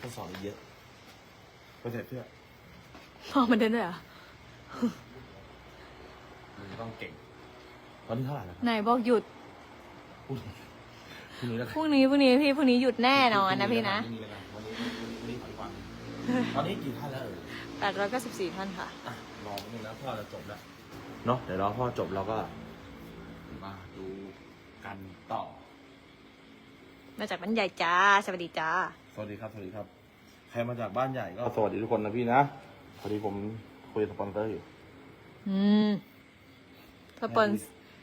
ต้องสอนเยอะเข้าใจเพื่อพอมันเดินได้เหรอมึงต้องเก่งตอนนี้เท่าไหร่แล้วครับไหนบอกหยุดพูดพรุ่งนี้แล้วพรุ่งนี้พรุ่งนี้พี่พรุ่งนี้หยุดแน่นอนนะพี่นะพรุ่งนี้แล้วกันวันนี้วันนี้วันนี้ถอยก่อนตอนนี้กี่ท่านแล้วเออแปดร้อยเก้าสิบสี่ท่านค่ะ อะรอแป๊บนึงนะพ่อจะจบแล้ว เนาะเดี๋ยวรอพ่อจบเราก็ มาดูกันต่อ มาจากบ้านใหญ่จ้า สวัสดีจ้า สวัสดีครับ สวัสดีครับ ใครมาจากบ้านใหญ่ก็สวัสดีทุกคนนะพี่นะพอดีผมคุยกับสปอนเซอร์อยู่อืมสปอน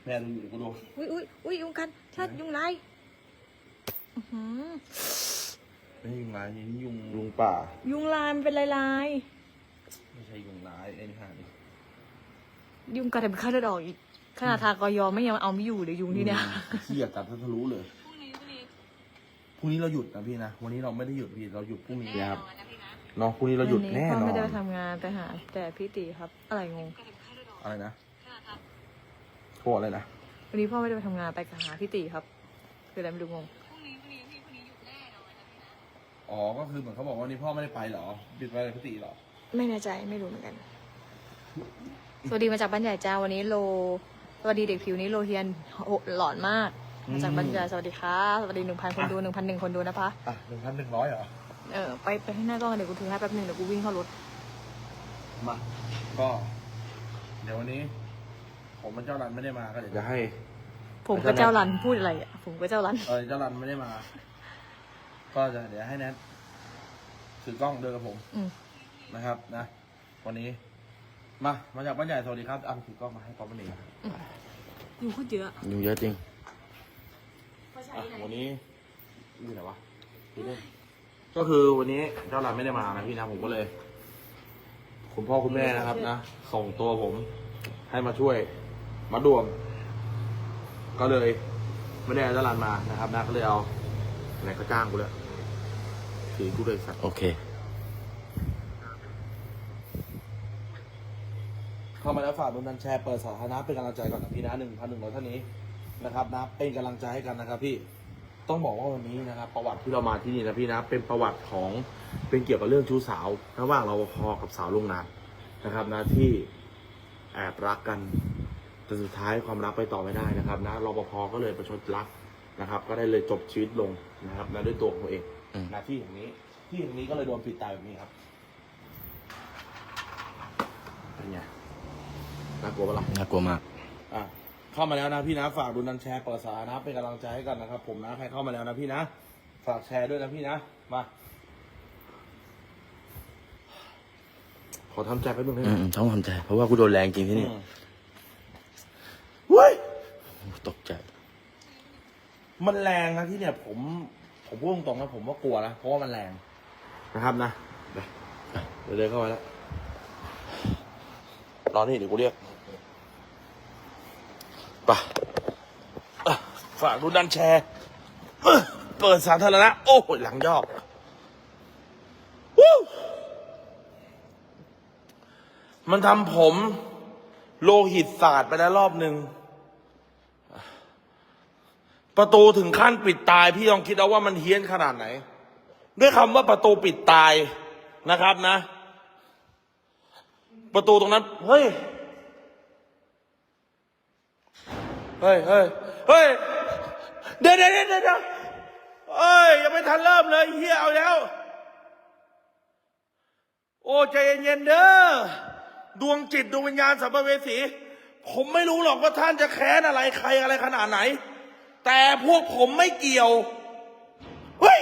แม่ดูอยู่กูดูอุ้ยอุ้ยอุ้ยยุงกันชัดยุงไรอื้อหือไม่ใช่ยุงลายนี่ยุงยุงป่า ยุงลายมันเป็นลายลาย ไม่ใช่ยุงลายไอ้นี่ห่านี่ ยุงกัดแต่เป็นข้าเลือดออกอีกขนาดทากอยอไม่ยังเอาไม่อยู่เลยยุงที่เนี่ย เขี่ยกัดทะลุเลยพรุ่งนี้เราหยุดนะพี่นะ วันนี้เราไม่ได้หยุดพี่เราหยุดพรุ่งนี้นะครับเนาะพรุ่งนี้เราหยุดแน่พ่อนอไม่น ได้ไปทำงานแต่หา แต่พี่ตีครับ อะไรงงอะไรนะโทษอะไรนะ วันนี้พ่อไม่ได้ไปทำงานไปหาพี่ตีครับ คืออะไรไม่รู้งงอ๋อ ก็คือเหมือนเขาบอกว่าวันนี้พ่อไม่ได้ไปเหรอหยุดไปเลยพี่ติเหรอ ไม่แน่ใจไม่รู้เหมือนกัน สวัสดีมาจากบ้านใหญ่จ้าวันนี้โลสวัสดีเด็กผิวนี้โลเฮียนโหหลอนมากมาจากบ้านใหญ่สวัสดีค่ะสวัสดีหนึ่งพันคนดูหนึ่งพันหนึ่งคนดูนะคะอะหนึ่งพันหนึ่งร้อยเหรอ เออไปไปให้หน้ากล้องกันเดี๋ยวกูถือให้แป๊บหนึงเดี๋ยวกูวิ่งเข้ารถมา ก็ เดี๋ยววันนี้ ผมมันเจ้ารันไม่ได้มาก็เดี๋ยวจะให้ ผมกับเจ้ารันพูดอะไรอะผมกับเจ้ารันเออเจ้ารันไม่ได้มา ก็จะเดี๋ยวให้แนทถือกล้องเดินกับผมอืมนะครับนะวันนี้ มา มาจากบ้านใหญ่สวัสดีครับเอาถือกล้องมาให้ป๊อปมันเองอยู่พูดเยอะยุงเยอะจริงอะวันนี้อยู่ไหนวะที่เล่นก็คือวันนี้เจ้าหลานไม่ได้มานะพี่นะผมก็เลย คุณพ่อคุณแม่นะครับนะส่งตัวผมให้มาช่วย มาดวม ก็เลย ไม่ได้เอาเจ้าหลานมานะครับนะก็เลยเอาไหนก็จ้างกูเลยถือกูเลยสัตว์ โอเค เข้ามาแล้วฝากดุนันแชร์เปิดสาธารณะเป็นกำลังใจก่อนนะพี่นะหนึ่งพันหนึ่งร้อยท่านนี้นะครับนะเป็นกำลังใจให้กันนะครับ พี่ต้องบอกว่าวันนี้นะครับ ประวัติที่เรามาที่นี่นะพี่นะเป็นประวัติของเป็นเกี่ยวกับเรื่องชู้สาวระหว่างรปภกับสาวโรงงานนะครับนะที่แอบรักกันแต่สุดท้ายความรักไปต่อไม่ได้นะครับ นะรปภก็เลยประชดรักนะครับ ก็ได้เลยจบชีวิตลงนะครับนะด้วยตัวของตัวเองอืมนะที่อย่างนี้ ที่อย่างนี้ก็เลยโดนปิดตายแบบนี้ครับเป็นไง น่ากลัวปะล่ะน่ากลัวมาก อะเข้ามาแล้วนะพี่นะฝากดูนันแชร์เปิดสาธารณะเป็นกำลังใจให้กันนะครับ ผมนะใครเข้ามาแล้วนะพี่นะฝากแชร์ด้วยนะพี่นะมาขอทำใจแป๊บนึงได้อืไหมมต้องทำใจ เพราะว่ากูโดนแรงจริงที่นี่อืมเว้ยตกใจ มันแรงนะที่เนี่ย ผม ผมพูดตรงๆนะผมว่ากลัวนะเพราะว่ามันแรงนะครับนะไปเดี๋ยวเดินเข้าไปแล้วรอนี่เดี๋ยวกูเรียกไปอะฝากดูดันแชร์ เปิดสาธารณะ โอ้โหหลังยอกมันทำผม โลหิตศาสตร์ไปแล้วรอบหนึ่ง ประตูถึงขั้นปิดตาย พี่ลองคิดเอาว่ามันเฮี้ยนขนาดไหน ด้วยคำว่าประตูปิดตายนะครับนะ ประตูตรงนั้น เฮ้ย เฮ้ยเฮ้ยเฮ้ยเดี๋ยวเดี๋ยวเดี๋ยวเดี๋ยวเอ้ยยังไม่ทันเริ่มเลยเฮียเอาแล้ว โอ้ใจเย็นๆเด้อดวงจิตดวงวิญญาณสัมภเวสี ผมไม่รู้หรอกว่าท่านจะแค้นอะไรใครอะไรขนาดไหน แต่พวกผมไม่เกี่ยวเฮ้ย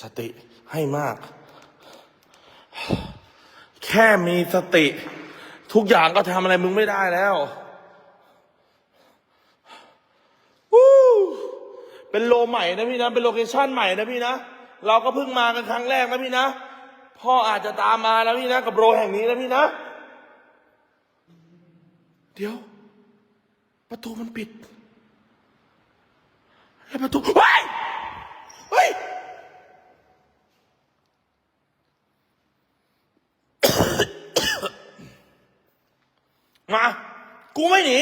สติให้มาก แค่มีสติ ทุกอย่างก็ทำอะไรมึงไม่ได้แล้ววู้เป็นโลใหม่นะพี่นะ เป็นโลเคชั่นใหม่นะพี่นะ เราก็เพิ่งมากันครั้งแรกนะพี่นะ พ่ออาจจะตามมาแล้วพี่นะ กับโรแห่งนี้นะพี่นะ เดี๋ยว ประตูมันปิด แล้วประตูเฮ้ยเฮ้ย มา กูไม่หนี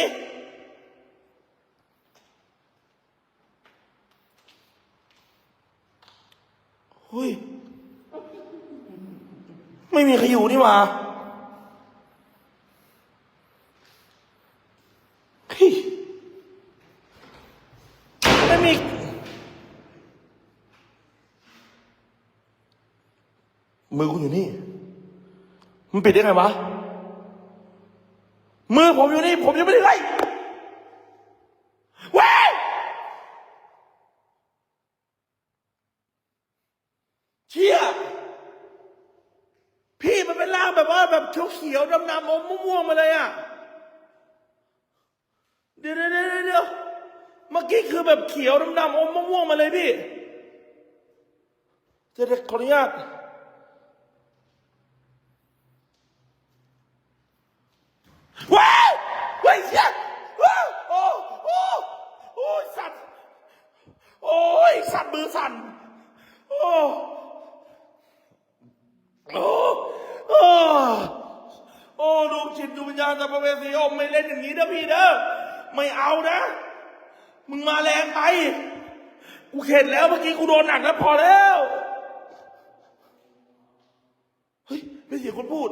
เฮ้ย ไม่มีใครอยู่นี่หว่าไม่มีมือกูอยู่นี่ มันปิดได้ไงวะ มือผมอยู่นี่ ผมยังไม่ได้ไล่เว้ยเชี่ยพี่มันเป็นร่างแบบว่าแบบเขียวๆดำๆอมม่วงๆมาเลยอะ เดี๋ยวเดี๋ยวเดี๋ยวเมื่อกี้คือแบบเขียวดำๆอมม่วงๆมาเลยพี่เดี๋ยวเดี๋ยวขออนุญาต ว้าวว้ยเชี่ยว้าวโอ้โอ้โอ้สั่นโอ้ยสั่นมือสั่นโอ้โอ้โอ้โอ้ดวงจิตดวงวิญญาณสัมภเวสีอมไม่เล่นอย่างนี้นะพี่เด้อไม่เอานะ มึงมาแรงไป กูเข็ดแล้วเมื่อกี้กูโดนหนักแล้วพอแล้ว เฮ้ยไม่เสียคนพูด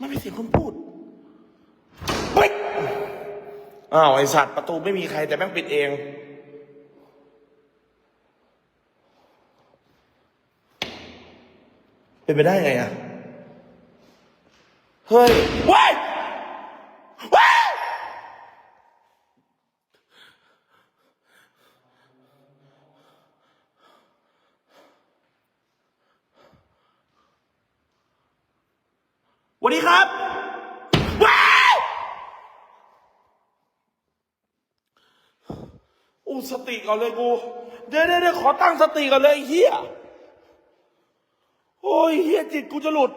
ม่มีเสียงคนพูดปิ๊กอ้าวไอสัตว์ประตูไม่มีใครแต่แม่งปิดเอง เป็นไปได้ไงอะ เฮ้ยว้ายว้ายส วัสดีครับว้ายอู้สติก่อนเลยกู เดี๋ยวเดี๋ยวขอตั้งสติก่อนเลยเฮียโอ้ยเฮียจิตกูจะหลุด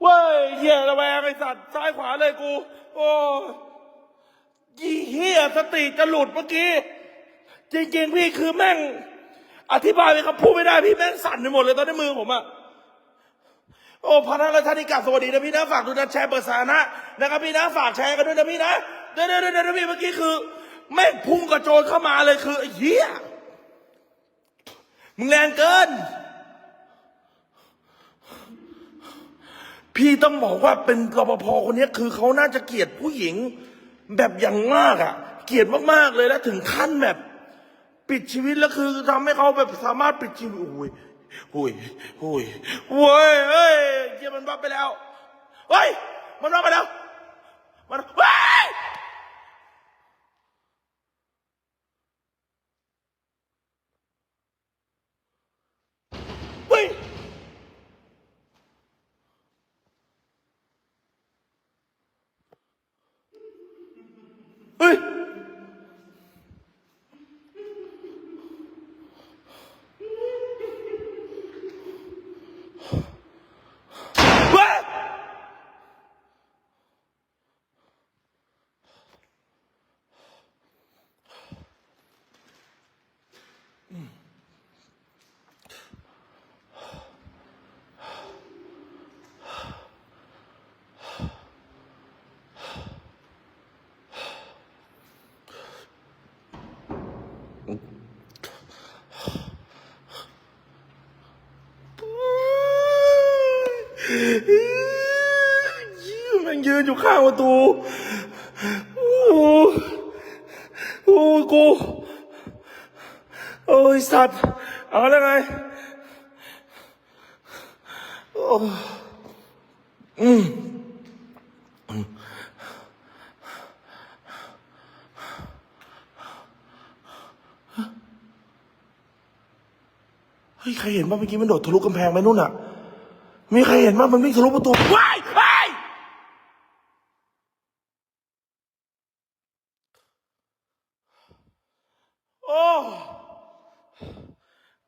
เว้ยเฮียระแวงไอ้สัตว์ซ้ายขวาเลยกู โอ้ยี่เฮียสติจะหลุดเมื่อกี้ จริงๆพี่คือแม่ง อธิบายเป็นคำพูดไม่ได้พี่แม่งสั่นไปหมดเลยตอนในมือผมอะ โอ้พระนักและท่านิกาสวัสดีนะพี่นะฝากดูนะแชร์เปิดสาธาระนะครับพี่นะฝากแชร์กันด้วยนะพี่นะเดี๋ยวเดี๋ยวเดี๋ยวเดี๋ยวพี่เมื่อกี้คือแม่งพุ่งกระโจนเข้ามาเลยคือไอ้เหี้ยมึงแรงเกิน พี่ต้องบอกว่าเป็นรปภคนนี้คือเขาน่าจะเกลียดผู้หญิงแบบอย่างมากอะ เกลียดมากๆเลยแล้วถึงขั้นแบบ ปิดชีวิตแล้วคือทำให้เขาแบบสามารถปิดชีวิตโอ้ย โอ้ยโอ้ยโว้ยเฮ้ยเยี่ยมันบ้าไปแล้วเฮ้ยมันบ้าไปแล้วมันเฮ้ยเฮ้ยเฮ้ย เฮ้ยมันยืน อยู่ข้างประตูโอ้โหโอ้กูโอ้ยสัตว์เอาแล้วไงโอ้อืมฮ้ยใครเห็นบ้างเมื่อกี้มันโดดทะลุกำแพงไปนู่นอะ มีใครเห็นบ้างมันวิ่งทะลุประตูว้ายว้ายโอ้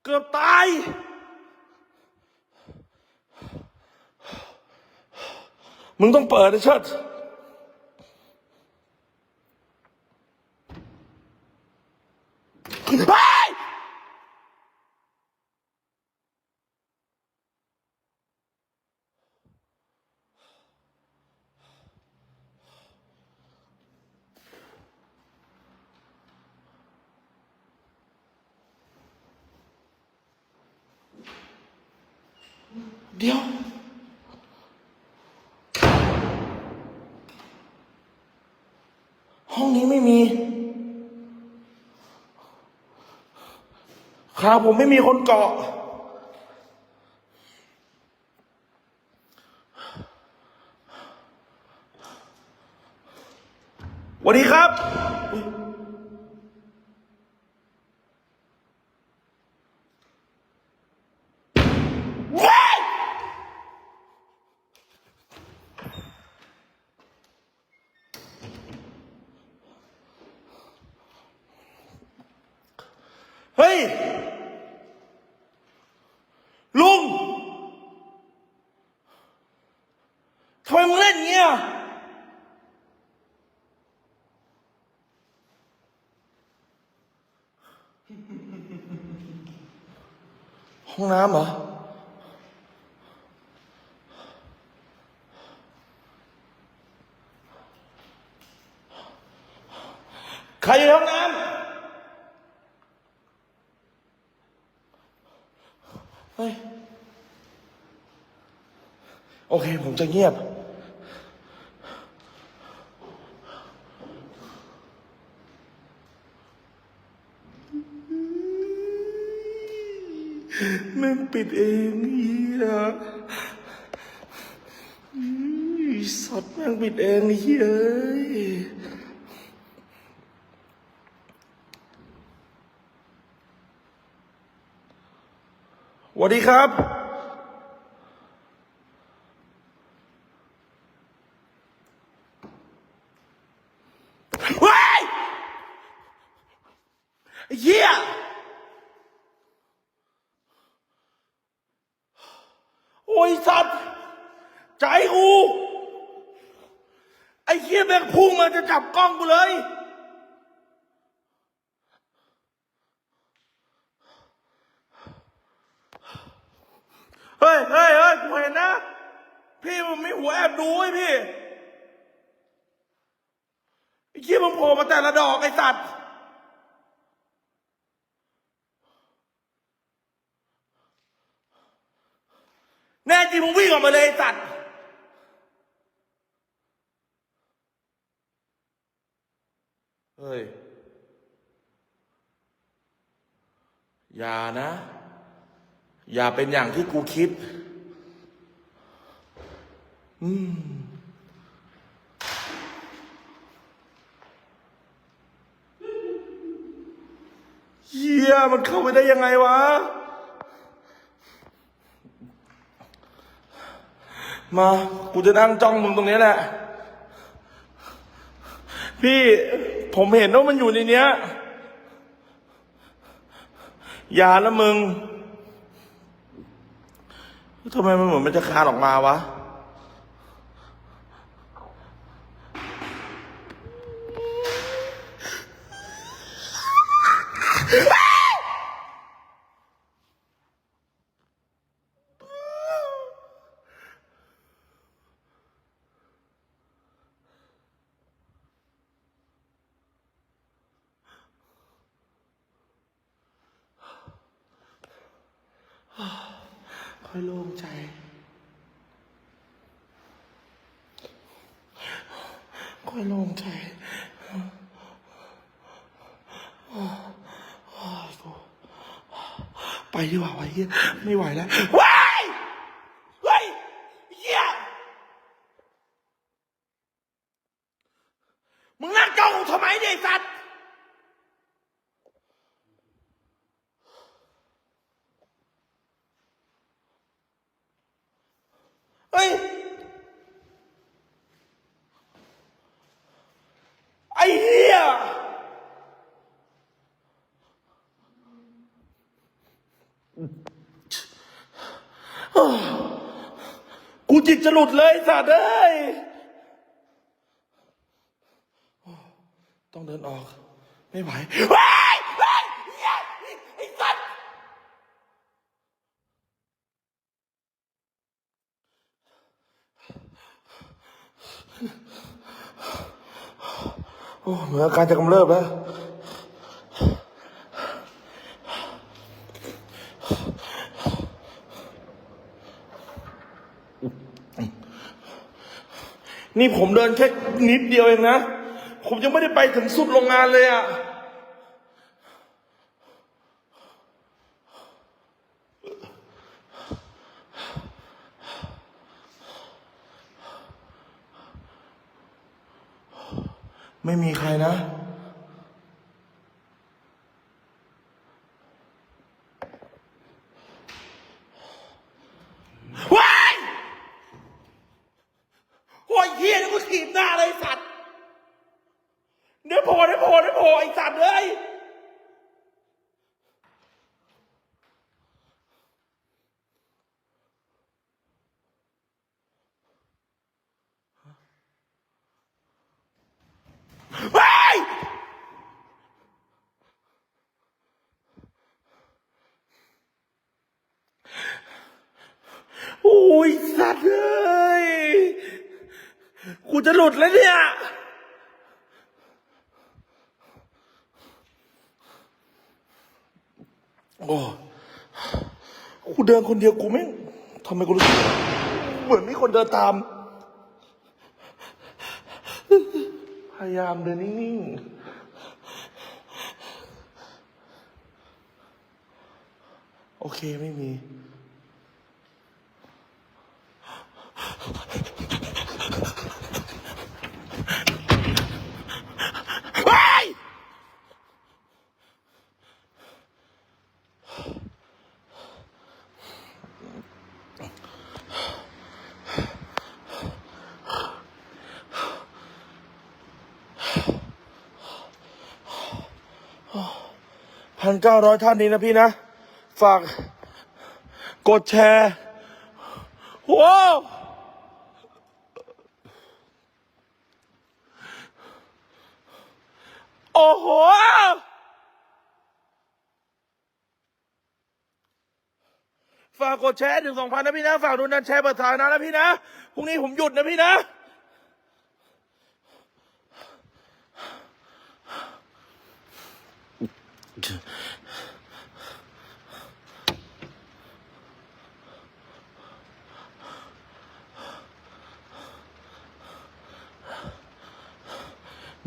เกือบตาย มึงต้องเปิดนะเชิดเฮ้ยเดี๋ยว ห้องนี้ไม่มี ครับผมไม่มีคนเกาะสวัสดีครับอุ๊ยว้ายเฮ้ย ลุงทำไมมึงเล่นอย่างเงี้ย ห้องน้ำเหรอ ใครอยู่ห้องน้ำเฮ้ย โอเค ผมจะเงียบ แม่ง ปิดเองเฮียสัตว์แม่งปิดเองเฮียอ้ยสวัสดีครับว้ายไอ้เฮีย โอ้ยสัตว์ ใจกู ไอ้ เฮียแม่งพุ่งมาจะจับกล้องกูเลย เฮ้ยเฮ้ยเฮ้ยกูเห็นนะ พี่มันไม่หัวแอบดูไอ้พี่ไอ้เฮียมันโผล่มาแต่ละดอกไอ้สัตว์แน่จริงมึงวิ่งออกมาเลยไอ้สัตว์ เฮ้ย อย่านะ อย่าเป็นอย่างที่กูคิด อืมเฮียมันเข้าไปได้ยังไงวะ มา กูจะนั่งจ้องมึงตรงนี้แหละ พี่ ผมเห็นว่ามันอยู่ในเนี้ยยาละมึงทำไมมันเหมือนมันจะคลานออกมาวะ Ah อยโล่งใจ ค่อยโล่งใจโอ้ยกูไปดีกว่าวะเฮียไม่ไหวแล้วว้ายเฮ้ยเฮียมึงนั่งจ้องกูทำไมเนี่ยสัตว์ เฮ้ย ไอ้เหี้ย กู จิตจะหลุดเลยไอ้สัตว์เอ้ยต้องเดินออก ไม่ไหวว้ายว้ยเฮ้ยไอ้ตว์โอ้เหมือนอาการจะกำเริบแล้ว นี่ผมเดินแค่นิดเดียวเองนะ ผมยังไม่ได้ไปถึงสุดโรงงานเลยอะ่ะ ไม่มีใครนะ ว้าย โอ้เฮียนี่กูถีบหน้าเลยสัตว์เดี๋ยวโผล่เดี๋ยวโผล่เดี๋ยวโผล่ไอ้สัตว์เลย ว้ายโอ้ยสัตว์เอ้ย กูจะหลุดแล้วเนี่ย โอ้กูเดินคนเดียวกูไม่ทำไมกูรู้สึกเหมือนมีคนเดินตาม พยายามเดินนิ่งๆ โอเคไม่มี ว้าย พันเก้าร้อยท่านนี้นะพี่นะ ฝากกดแชร์ว้าวโอ้โหฝากกดแชร์ถึงสองพันนะพี่นะ ฝากดูนันแชร์เปิดทางนะนะพี่นะ พรุ่งนี้ผมหยุดนะพี่นะ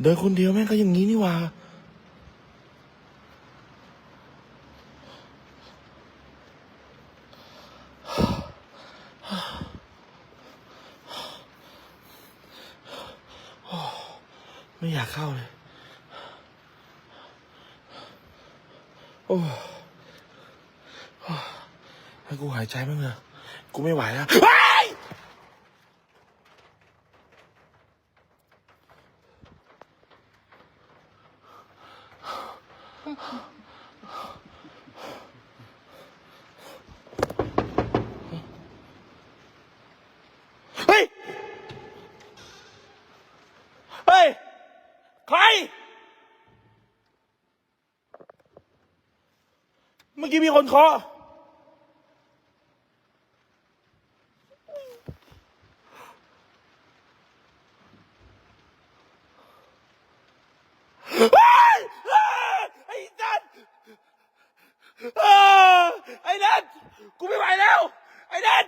เดินคนเดียวแม่งก็อย่างนี้นี่ว่าไม่อยากเข้าเลย โอ้โอ้ให้กูหายใจบ้างเถอะกูไม่ไหวแล้วเฮ้ยเฮ้ย เฮ้ย ใคร เมื่อกี้มีคนเคาะเฮ้ยเฮ้ยไอ้นัทเออไอ้นัทกูไม่ไหวแล้ว ไอ้นัท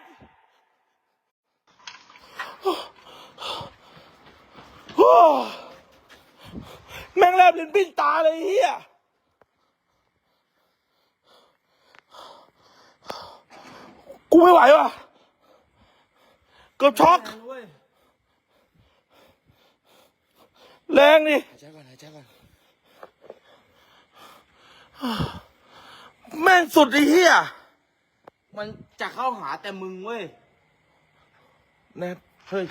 โอ้แม่งแลบลิ้นปิ้นตาเลยไอ้เฮีย กูไม่ไหวว่ะ เกือบช็อก แรงดิหายใจก่อนหายใจก่อนแม่งสุดไอ้เหี้ยมันจะเข้าหาแต่มึงเว้ยแนทเฮ้ย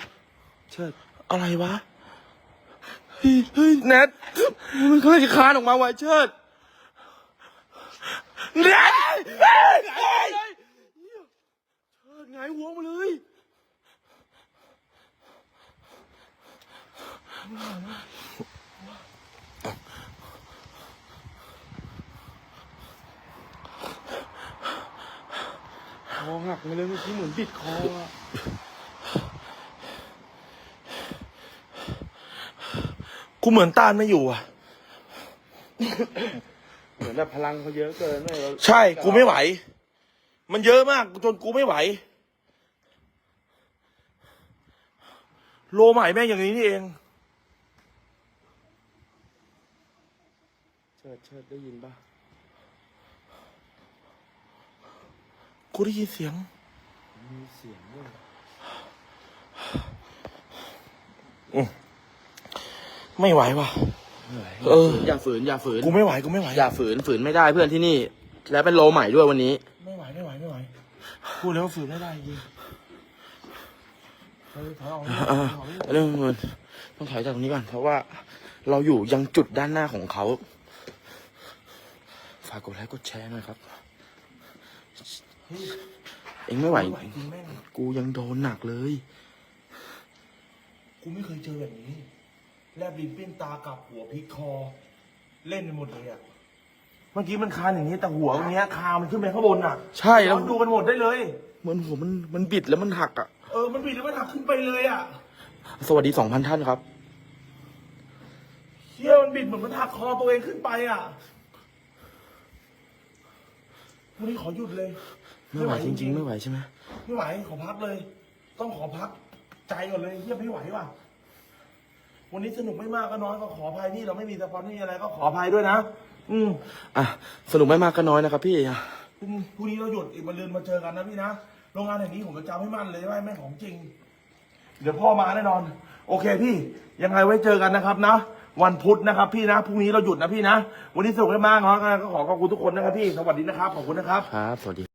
เชิดอะไรวะ เฮ้ยเฮ้ยแนทมันกำลังจะคลานออกมาว่ะเชิดแนทเฮ้ยเฮ้ยเชิดไงายหัวมาเลย คอหักมาเลยเมื่อกี้เหมือนบิดคออะกูเหมือนต้านไม่อยู่อะ เหมือนแบบพลังเขาเยอะเกินเลยใช่ กูไม่ไหว มันเยอะมากจนกูไม่ไหว โลใหม่แม่งอย่างนี้นี่เอง เชิ ดเชิดได้ยินปะกูได้ยินเสียง มีเสียงด้วยไม่ไหวว่ะ เออ อย่าฝืนอย่าฝืน กูไม่ไหวกูไม่ไหว อย่าฝืนฝืนไม่ได้เพื่อนที่นี่ แล้วเป็นโลใหม่ด้วยวันนี้ ไม่ไหวไม่ไหวไม่ไหวพูดแล้วว่าฝืนไม่ได้จริงเฮ้ยถอยออกเออเรื่องมันต้องถอยจากตรงนี้ก่อนเพราะว่าเราอยู่ยังจุดด้านหน้าของเขา ฝากกดไลค์กดแชร์หน่อยครับ เองไม่ไหวไม่ไหวจริงแม่งกูยังโดนหนักเลย กูไม่เคยเจอแบบนี้ แลบลิ้นปิ้นตากับหัวพลิกคอ เล่นไปหมดเลยอะ เมื่อกี้มันคานอย่างนี้แต่หัวตรงเนี้ยคามันขึ้นไปข้างบนอะใช่แล้วเราดูกันหมดได้เลย เหมือนหัวมันมันบิดแล้วมันหักอะ เออ มันบิดแล้วมันหักขึ้นไปเลยอะสวัสดีสองพันท่านครับ เชี่ยมันบิดเหมือนมันหักคอตัวเองขึ้นไปอะ วันนี้ขอหยุดเลย ไม่ไหวจริง ๆ ไม่ไหวใช่ไหมไม่ไหวขอพักเลย ต้องขอพักใจก่อนเลยเฮียไม่ไหวว่ะ วันนี้สนุกไม่มากก็น้อยก็ขออภัยนี่เราไม่มีสปอนไม่มีอะไรก็ขออภัยด้วยนะอืมอะสนุกไม่มากก็น้อยนะครับพี่อะพรุ่งพรุ่งนี้เราหยุดอีกมาลืนมาเจอกันนะพี่นะโรงงานแห่งนี้ผมจะจำให้มั่นเลยว่าแม่งของจริง เดี๋ยวพ่อมาแน่นอน โอเคพี่ ยังไงไว้เจอกันนะครับนะ วันพุธนะครับ พี่นะพรุ่งนี้เราหยุดนะพี่นะ วันนี้สนุกไม่มากเนาะก็ขอขอบคุณทุกคนนะครับพี่สวัสดีนะครับขอบคุณนะครับ ครับ สวัสดี